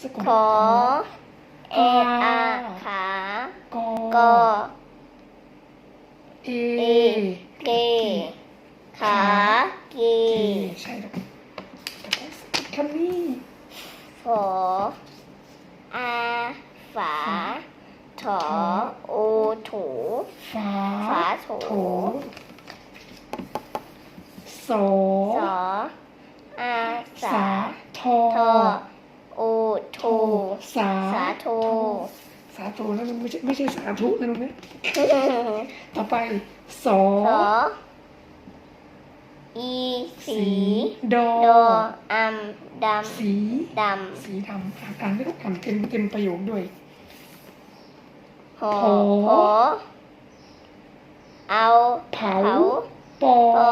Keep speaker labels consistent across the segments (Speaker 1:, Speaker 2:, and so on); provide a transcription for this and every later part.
Speaker 1: สะกด
Speaker 2: ขอ เออาขา
Speaker 1: ก
Speaker 2: กอ
Speaker 1: เอ
Speaker 2: เอเกขากี
Speaker 1: เกใช่ครับต่อไปสะกดคำนี้
Speaker 2: ฝออาฝาถอโอถู
Speaker 1: ฝา
Speaker 2: ฝาโถ
Speaker 1: โถสอ
Speaker 2: สออาสา
Speaker 1: สาทอ
Speaker 2: ทอโอ
Speaker 1: โท
Speaker 2: ทู
Speaker 1: สา
Speaker 2: สาโท
Speaker 1: สาโทนั่นไม่ใช่ไม่ใช่สาธุนะลูกนะต่อไปสอ
Speaker 2: สออีสี
Speaker 1: ดอ
Speaker 2: ดออัมด
Speaker 1: สีำ
Speaker 2: ด
Speaker 1: สีดำอ่านอ่านไม่ต้องอ่านเต็มเต็มประโยคด้วยำ
Speaker 2: หอ
Speaker 1: หอ
Speaker 2: หอเอา
Speaker 1: เผา
Speaker 2: เผา
Speaker 1: ปอ
Speaker 2: ปอ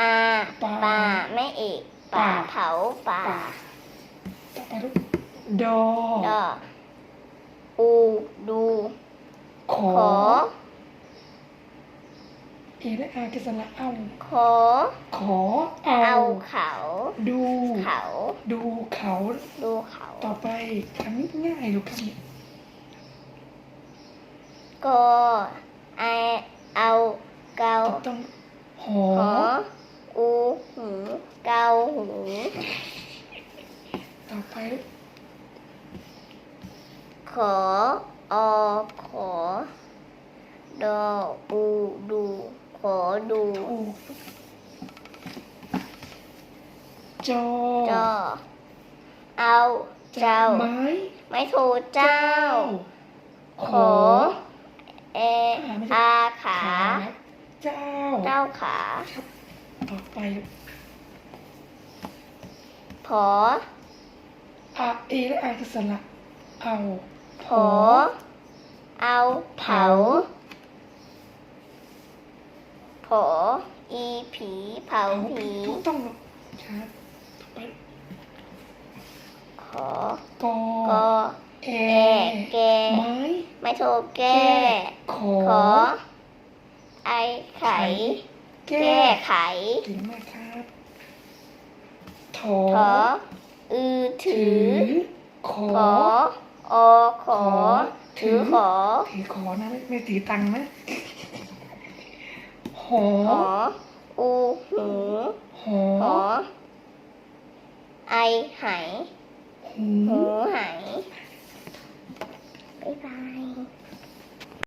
Speaker 2: อา
Speaker 1: ปลา
Speaker 2: ปลาแม่เอกป่า
Speaker 1: ป่า
Speaker 2: เผาป่า
Speaker 1: ป่าต่อไปลูก ดอ
Speaker 2: ดออูดู
Speaker 1: ขอ
Speaker 2: ขอ
Speaker 1: เอและอากิสระเอา
Speaker 2: ขอ
Speaker 1: ขอเอา
Speaker 2: เอาเขา
Speaker 1: ดู
Speaker 2: เขา
Speaker 1: ดูเขา
Speaker 2: ดูเขา
Speaker 1: ต่อไปคำนี้ง่ายลูกคำนี้
Speaker 2: ก็ไอเอาเกา
Speaker 1: ต้องหอ
Speaker 2: หออูหูเกาหู
Speaker 1: ต่อไปลูก
Speaker 2: ขออขอ ดออูดู ขอดู
Speaker 1: ถูกจอ
Speaker 2: จอเอาเจ้า
Speaker 1: ไม้
Speaker 2: ไม่ถูกเจ้า ขอ เออาขา
Speaker 1: เจ้า
Speaker 2: เจ้าขา
Speaker 1: ต่อไป
Speaker 2: ผอ
Speaker 1: อาเอและอากิสระเอา
Speaker 2: ผอเอาเผาผออีผีเผาผี
Speaker 1: ถูกต้องลูกครับต่อไป
Speaker 2: ขอ
Speaker 1: กอก
Speaker 2: อ
Speaker 1: เอ
Speaker 2: แอแก
Speaker 1: ไม้
Speaker 2: ไม่ถูกแก้
Speaker 1: ขอ
Speaker 2: ขอ ไอไข
Speaker 1: แก้
Speaker 2: ไข
Speaker 1: เก่งมากครับถอ
Speaker 2: อือถือ
Speaker 1: ขอ
Speaker 2: อขอ ถือขอ
Speaker 1: ถือขอนะไม่ตีตังนะหอ
Speaker 2: อูหู
Speaker 1: หอ
Speaker 2: หอไอหายหูหายบ๊ายบาย